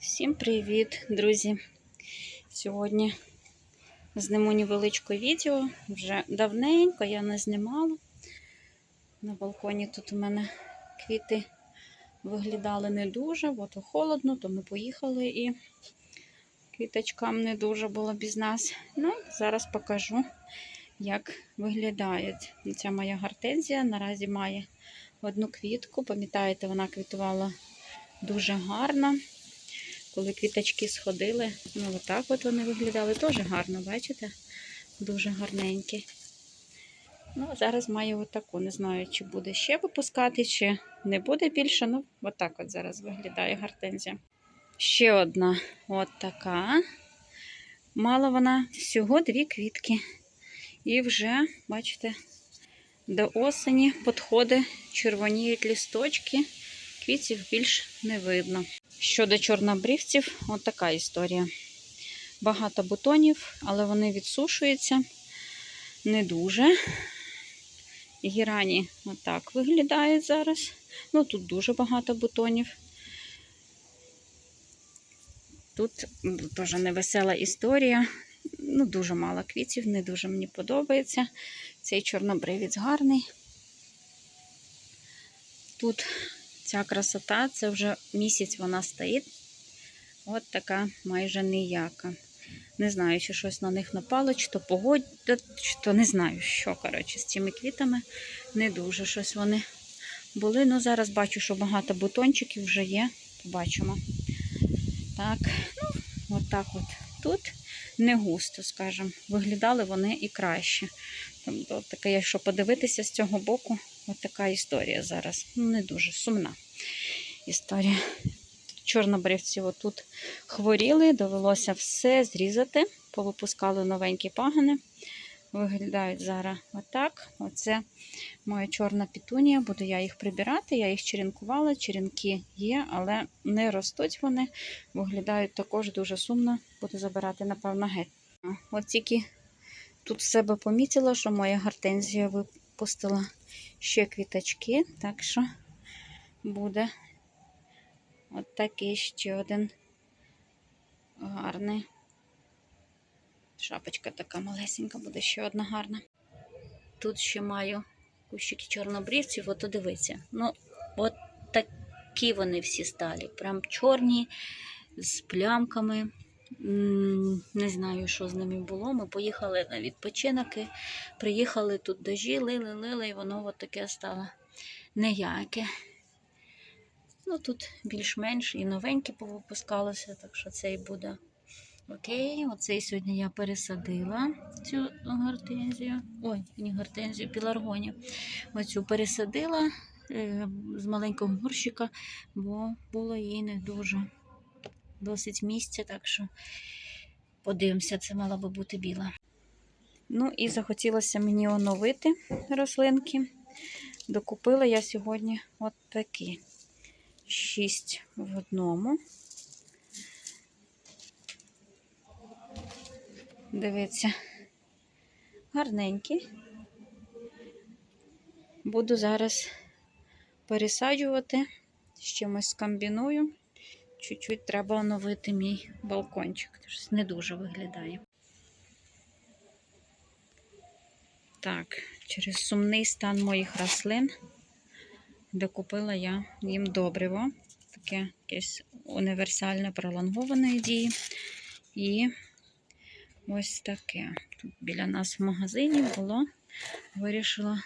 Всім привіт, друзі! Сьогодні зніму невеличке відео. Вже давненько я не знімала. На балконі тут у мене квіти виглядали не дуже, от холодно, то ми поїхали і квіточкам не дуже було без нас. Ну, зараз покажу, як виглядають. Ця моя гортензія наразі має одну квітку. Пам'ятаєте, вона квітувала дуже гарно. Коли квіточки сходили, ну отак от вони виглядали. Теж гарно, бачите? Дуже гарненькі. Ну, зараз маю отаку. Не знаю, чи буде ще випускати, чи не буде більше. Ну, отак от зараз виглядає гортензія. Ще одна от така. Мала вона всього дві квітки. І вже, бачите, до осені підходить, червоніють лісточки, квітів більш не видно. Щодо чорнобрівців, от така історія. Багато бутонів, але вони відсушуються не дуже. Гірані отак виглядають зараз. Ну, тут дуже багато бутонів. Тут теж невесела історія. Ну, дуже мало квітів, не дуже мені подобається. Цей чорнобривець гарний. Тут ця красота, це вже місяць вона стоїть. От така майже ніяка. Не знаю, чи щось на них напало, чи то погода, чи то не знаю, що, коротше, з цими квітами. Не дуже щось вони були. Ну, зараз бачу, що багато бутончиків вже є. Побачимо. Так, ну, от так от. Тут не густо, скажімо. Виглядали вони і краще. Тобто, таке, якщо подивитися з цього боку, от така історія зараз. Ну, не дуже сумна історія. Чорнобривці отут хворіли, довелося все зрізати, повипускали новенькі пагани. Виглядають зараз отак. Оце моя чорна пітунія, буду я їх прибирати. Я їх черенкувала, черенки є, але не ростуть вони. Виглядають також дуже сумно. Буду забирати, напевно, геть. От тільки тут себе помітила, що моя гортензія випустила ще квіточки, так що буде от такий ще один гарний. Шапочка така малесенька, буде ще одна гарна. Тут ще маю кущики чорнобрівців, от дивіться. Ну, от такі вони всі стали. Прям чорні, з плямками. Не знаю, що з ними було. Ми поїхали на відпочинки, приїхали тут дожі, лили, лили, і воно от таке стало неяке. Ну, тут більш-менш і новенькі повипускалося, так що цей буде окей. Оцей сьогодні я пересадила цю гортензію. Ой, не гортензію, піларгонію. Оцю пересадила е, з маленького горщика, бо було їй не дуже досить місця, так що подивимося, це мала би бути біла. Ну і захотілося мені оновити рослинки. Докупила я сьогодні от такі. 6 в одному. Дивіться, гарненькі. Буду зараз пересаджувати, з чимось скомбіную. Чуть-чуть треба оновити мій балкончик. Щось не дуже виглядає. Так, через сумний стан моїх рослин докупила я їм добриво. Таке якесь універсальне пролонгованої дії. І ось таке. Тут біля нас в магазині було. Вирішила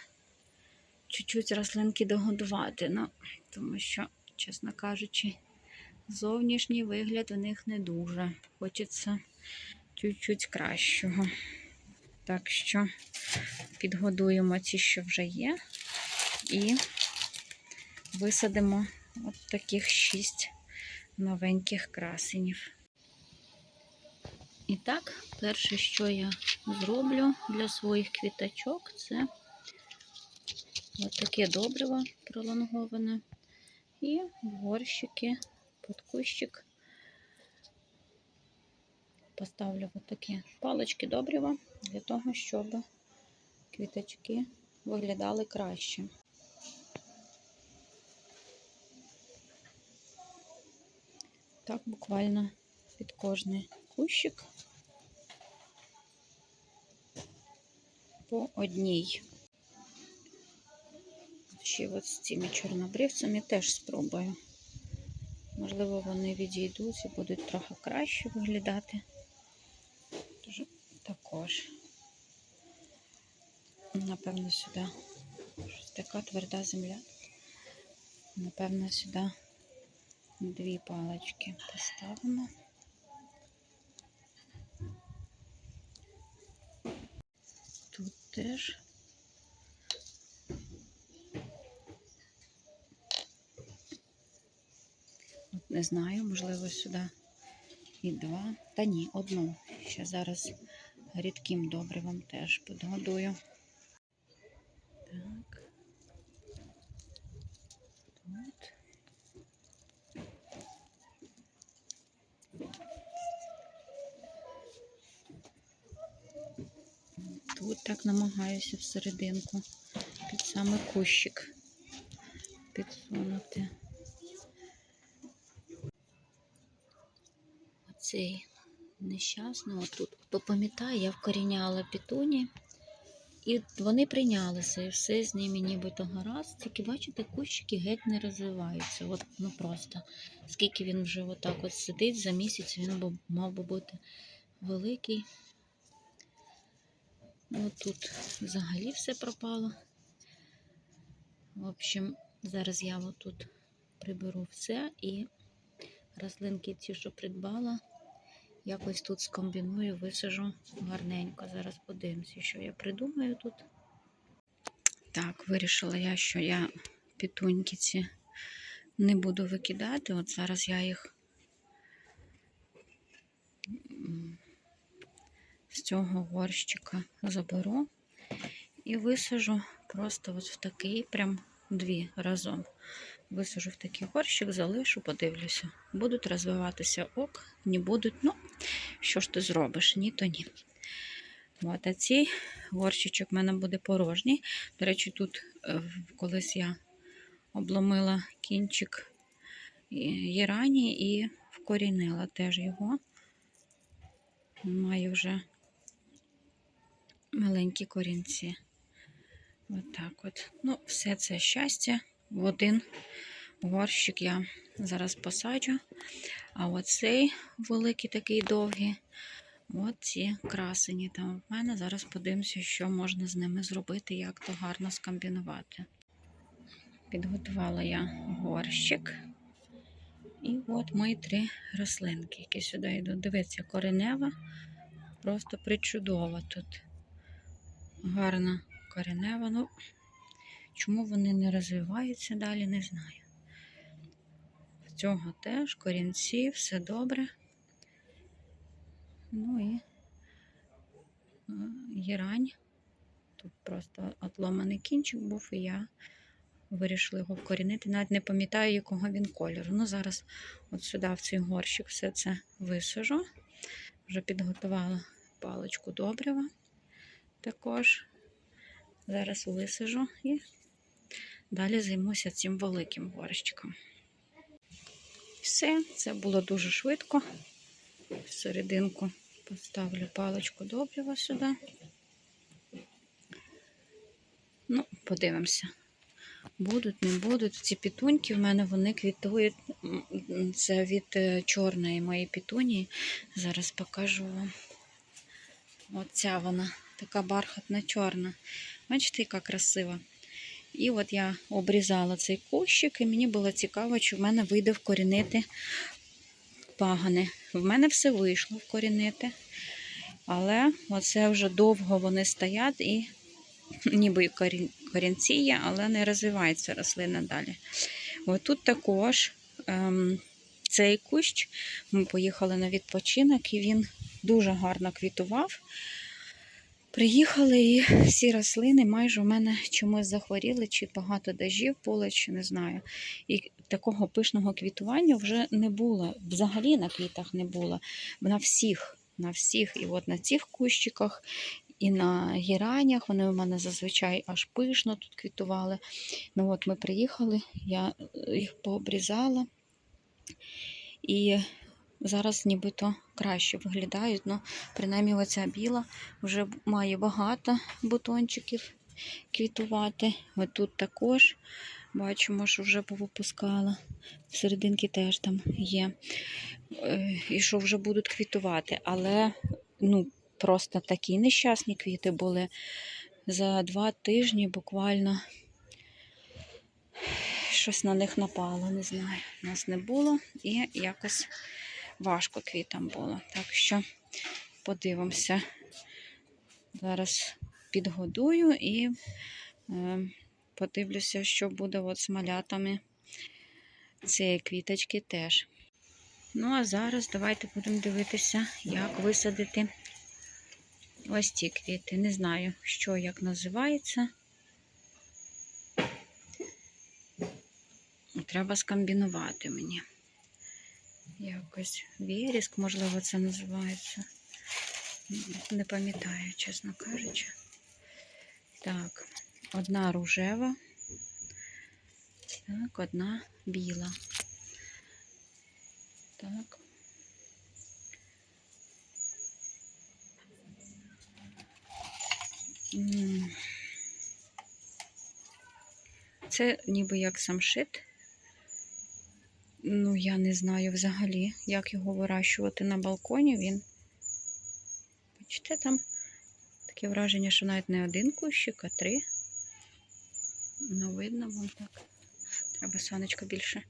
чуть-чуть рослинки догодувати. Ну, тому що, чесно кажучи, зовнішній вигляд у них не дуже. Хочеться чуть-чуть кращого. Так що підгодуємо ті, що вже є. І висадимо от таких шість новеньких красенів. І так, перше, що я зроблю для своїх квіточок, це от таке добриво пролонговане. І горщики під кущик поставлю такі палички добрива для того, щоб квіточки виглядали краще. Так, буквально під кожний кущик по одній. Ще от з цими чорнобривцями теж спробую. Можливо, вони відійдуть і будуть трохи краще виглядати. Тож також, напевно, сюди щось така тверда земля. Напевно, сюди дві палички поставимо. Тут теж. От не знаю, можливо, сюди і два. Та ні, одну. Ще зараз рідким добривом теж підгодую. Так. Тут. Тут так намагаюся всерединку під саме кущик підсунути. Оцей нещасний отут. Хто пам'ятає, я вкоріняла пітуні. І вони прийнялися, і все з ними нібито гаразд. Тільки бачите, кущики геть не розвиваються. От, ну просто. Скільки він вже отак от сидить за місяць, він мав би бути великий. Ну, От тут взагалі все пропало. В общем, зараз я отут приберу все і рослинки ті, що придбала, якось тут скомбіную, висажу гарненько. Зараз подивимося, що я придумаю тут. Так, вирішила я, що я пітуньки ці не буду викидати. От зараз я їх з цього горщика заберу і висажу просто от в такий, прям дві разом. Висажу в такий горщик, залишу, подивлюся. Будуть розвиватися ок, не будуть. Ну, що ж ти зробиш? Ні, то ні. От, а цей горщичок в мене буде порожній. До речі, тут е, колись я обломила кінчик Єрані і вкорінила теж його. Маю вже маленькі корінці. От от. Ну, все це щастя в один горщик я зараз посаджу. А оцей великий такий довгий, от ці красені там в мене. Зараз подивимося, що можна з ними зробити, як то гарно скомбінувати. Підготувала я горщик. І от мої три рослинки, які сюди йдуть. Дивіться, коренева, просто причудова тут. Гарна коренева. Ну, чому вони не розвиваються далі, не знаю. В цього теж корінці, все добре. Ну і е, герань. Тут просто отломаний кінчик був, і я вирішила його вкорінити. Навіть не пам'ятаю, якого він кольору. Ну, зараз от сюди, в цей горщик, все це висажу. Вже підготувала паличку добрива також. Зараз висажу і далі займуся цим великим горщиком. Все, це було дуже швидко. Всерединку поставлю паличку добрива сюди. Ну, подивимося. Будуть, не будуть. Ці пітуньки в мене вони квітують. Це від е, чорної моєї пітунії. Зараз покажу вам. Оця вона, така бархатна чорна. Бачите, яка красива. І от я обрізала цей кущик, і мені було цікаво, чи в мене вийде вкорінити пагани. В мене все вийшло вкорінити. Але оце вже довго вони стоять і ніби корінці є, але не розвивається рослина далі. От тут також ем, цей кущ. Ми поїхали на відпочинок, і він дуже гарно квітував. Приїхали і всі рослини майже у мене чомусь захворіли, чи багато дажів було, чи не знаю. І такого пишного квітування вже не було. Взагалі на квітах не було. На всіх, на всіх. І от на цих кущиках, і на гіранях. Вони у мене зазвичай аж пишно тут квітували. Ну от ми приїхали, я їх пообрізала. І зараз нібито краще виглядають. Ну, принаймні оця біла вже має багато бутончиків квітувати. Отут також бачимо, що вже повипускала. Серединки теж там є. Е, І що вже будуть квітувати. Але ну, просто такі нещасні квіти були за два тижні буквально щось на них напало, не знаю. Нас не було і якось важко квітам було. Так що подивимося. Зараз підгодую і е, подивлюся, що буде от з малятами цієї квіточки теж. Ну, а зараз давайте будемо дивитися, як висадити ось ці квіти. Не знаю, що як називається. Треба скомбінувати мені. Якось віріск, можливо, це називається. Не пам'ятаю, чесно кажучи. Так, одна рожева, так, одна біла. Так. Це ніби як самшит. Ну, я не знаю взагалі, як його вирощувати на балконі. Він. Бачите, там таке враження, що навіть не один кущик, а три. Ну, видно вам так. Треба сонечко більше.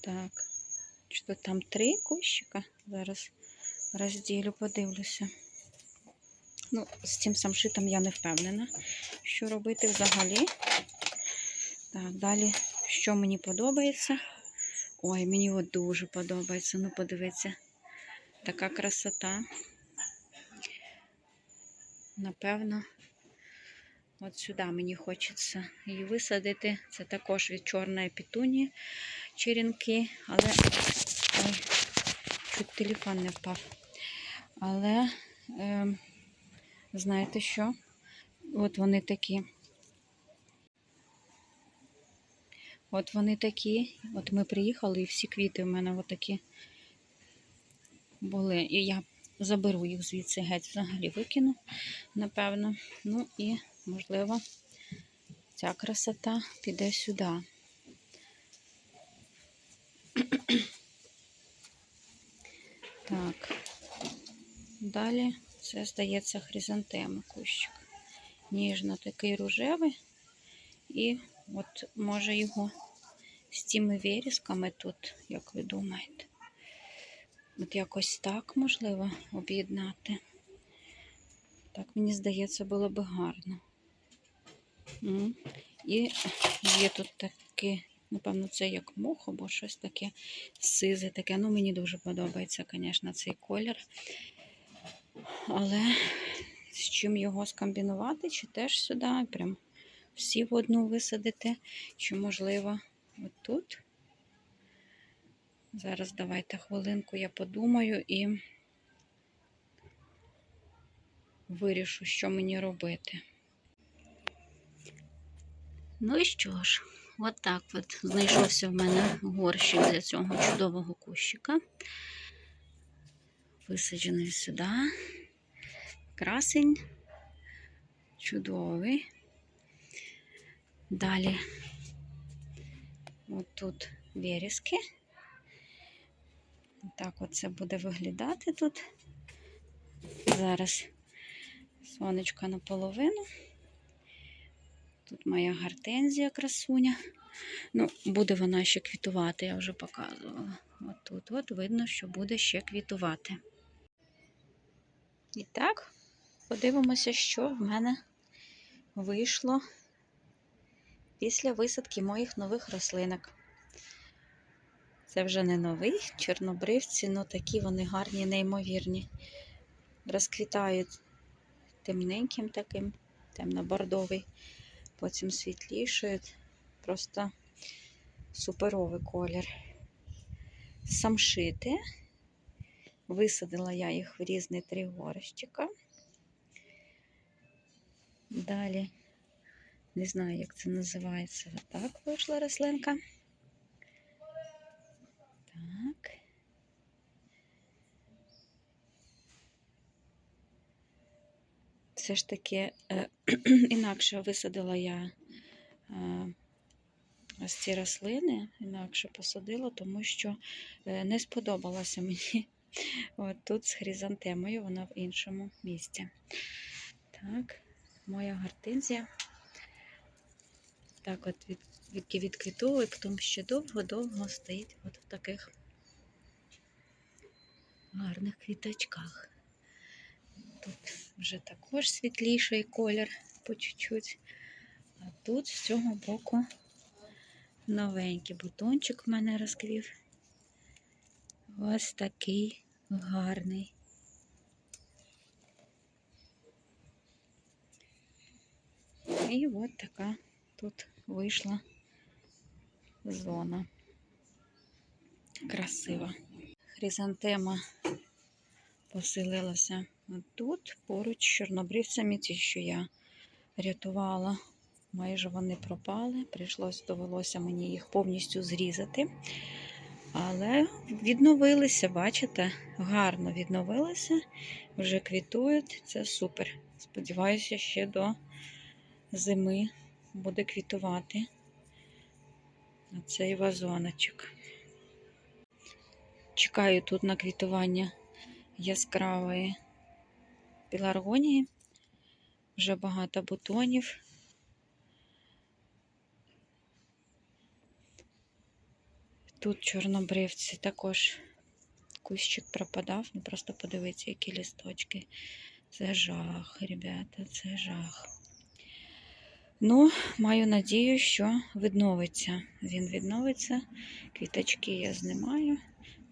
Так. Що там три кущика? Зараз розділю, подивлюся. Ну, з цим самшитом я не впевнена, що робити взагалі. Так, далі, що мені подобається. Ой, мені от дуже подобається. Ну, подивіться, така красота. Напевно, от сюди мені хочеться її висадити. Це також від чорної пітуні черенки, але ой, чуть телефон не впав. Але, е, знаєте що? От вони такі. От вони такі. От ми приїхали, і всі квіти у мене отакі були. І я заберу їх звідси геть взагалі викину, напевно. Ну і, можливо, ця красота піде сюди. Так, далі це, здається, хризантема кущик. Ніжно такий рожевий. І от може його з цими вирізками тут, як ви думаєте, от якось так можливо об'єднати. Так, мені здається, було би гарно. І є тут таке, напевно, це як мох або щось таке сизе таке. Ну, мені дуже подобається, звісно, цей колір. Але з чим його скомбінувати, чи теж сюди, прям всі в одну висадити, чи, можливо, отут. Зараз давайте хвилинку я подумаю і вирішу, що мені робити. Ну і що ж, от так от знайшовся в мене горщик для цього чудового кущика. Висаджений сюди. Красень. Чудовий. Далі от тут вирізки. Так оце буде виглядати тут. Зараз сонечко наполовину. Тут моя гортензія красуня. Ну, буде вона ще квітувати, я вже показувала. От тут от видно, що буде ще квітувати. І так, подивимося, що в мене вийшло після висадки моїх нових рослинок. Це вже не новий чорнобривці, але такі вони гарні, неймовірні. Розквітають темненьким таким, темно-бордовий, потім світлішають. Просто суперовий колір. Самшити. Висадила я їх в різні три горщика. Далі, не знаю, як це називається. Так вийшла рослинка. Так. Все ж таки, е, інакше висадила я е ось ці рослини, інакше посадила, тому що е, не сподобалася мені. От тут з хризантемою, вона в іншому місці. Так, моя гортензія. Так от від, від, відквітовує, потім ще довго-довго стоїть от в таких гарних квіточках. Тут вже також світліший колір по чуть-чуть. А тут з цього боку новенький бутончик в мене розквів. Ось такий гарний. І от така тут вийшла зона. Красива. Хризантема поселилася тут, поруч з чорнобривцями, ті, що я рятувала. Майже вони пропали. Прийшлось, довелося мені їх повністю зрізати. Але відновилися, бачите, гарно відновилися, вже квітують. Це супер. Сподіваюся, ще до зими буде квітувати цей вазоночок. Чекаю тут на квітування яскравої пеларгонії. Вже багато бутонів. Тут чорнобривці також кущик пропадав. Ну просто подивіться, які лісточки. Це жах, ребята, це жах. Ну, маю надію, що відновиться. Він відновиться. Квіточки я знімаю.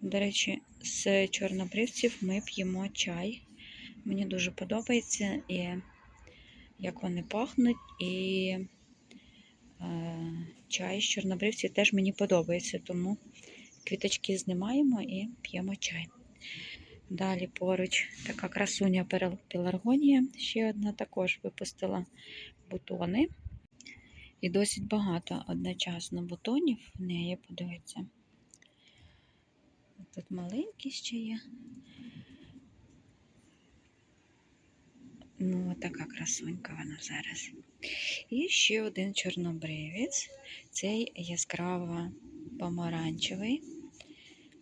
До речі, з чорнобривців ми п'ємо чай. Мені дуже подобається, і як вони пахнуть, і е, чай з чорнобривців теж мені подобається, тому квіточки знімаємо і п'ємо чай. Далі поруч така красуня пеларгонія, ще одна також випустила бутони. І досить багато одночасно бутонів в неї, подивіться. Тут маленькі ще є. Ну, така красунька вона зараз. І ще один чорнобривець. Цей яскраво помаранчевий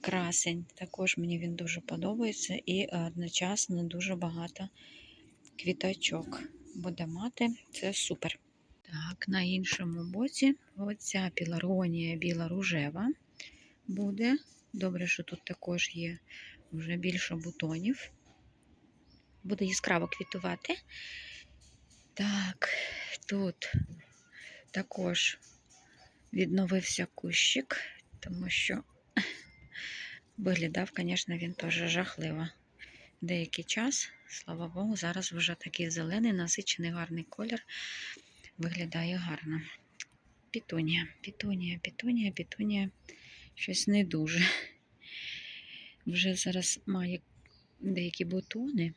красень. Також мені він дуже подобається і одночасно дуже багато квіточок буде мати. Це супер. Так, на іншому боці оця піларгонія біла рожева буде. Добре, що тут також є вже більше бутонів. Буде яскраво квітувати. Так, тут також відновився кущик, тому що виглядав, звісно, він теж жахливо. Деякий час, слава Богу, зараз вже такий зелений, насичений гарний колір. Виглядає гарно. Пітунія, пітунія, пітунія, пітунія. Щось не дуже. Вже зараз має деякі бутони.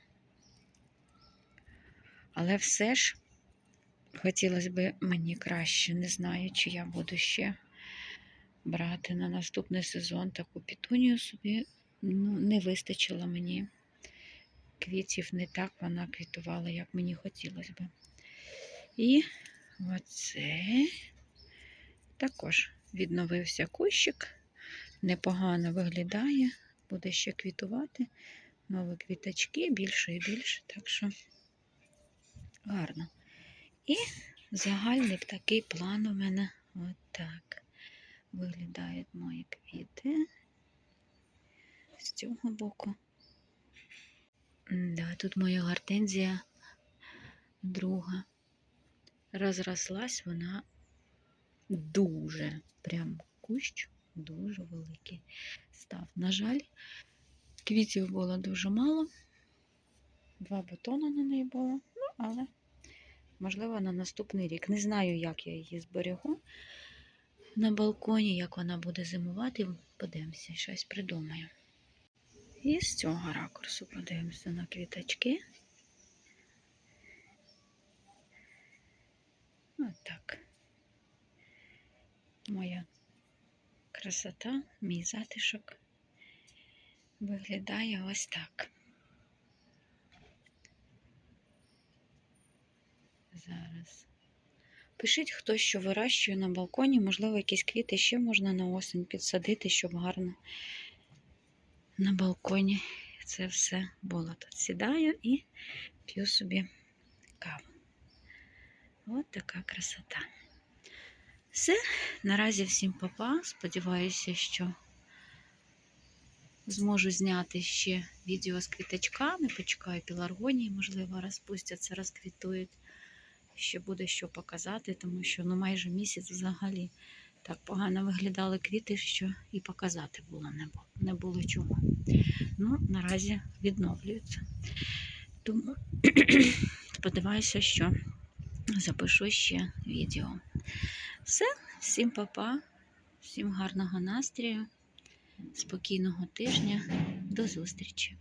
Але все ж хотілося б мені краще. Не знаю, чи я буду ще брати на наступний сезон таку пітунію собі. Ну, не вистачило мені квітів, не так вона квітувала, як мені хотілося б. І оце також відновився кущик, непогано виглядає, буде ще квітувати. Нові квіточки більше і більше, так що гарно. І загальний такий план у мене отак виглядають мої квіти з цього боку. Да, тут моя гортензія друга. Розрослась вона дуже, прям кущ дуже великий став. На жаль, квітів було дуже мало. Два бутони на неї було, ну, але, можливо, на наступний рік. Не знаю, як я її зберегу на балконі, як вона буде зимувати. Подивимося, щось придумаю. І з цього ракурсу подивимося на квіточки. Отак. Моя красота, мій затишок виглядає ось так. Зараз. Пишіть, хто що вирощує на балконі. Можливо, якісь квіти ще можна на осінь підсадити, щоб гарно на балконі це все було. Тут сідаю і п'ю собі каву. От така красота. Все, наразі всім папа. Сподіваюся, що зможу зняти ще відео з квіточками. Почекаю піларгонії, можливо, розпустяться, розквітують. Ще буде що показати, тому що ну, майже місяць взагалі так погано виглядали квіти, що і показати було не було, не було чого. Ну, наразі відновлюються. Тому сподіваюся, що запишу ще відео. Все, всім папа, всім гарного настрою, спокійного тижня, до зустрічі!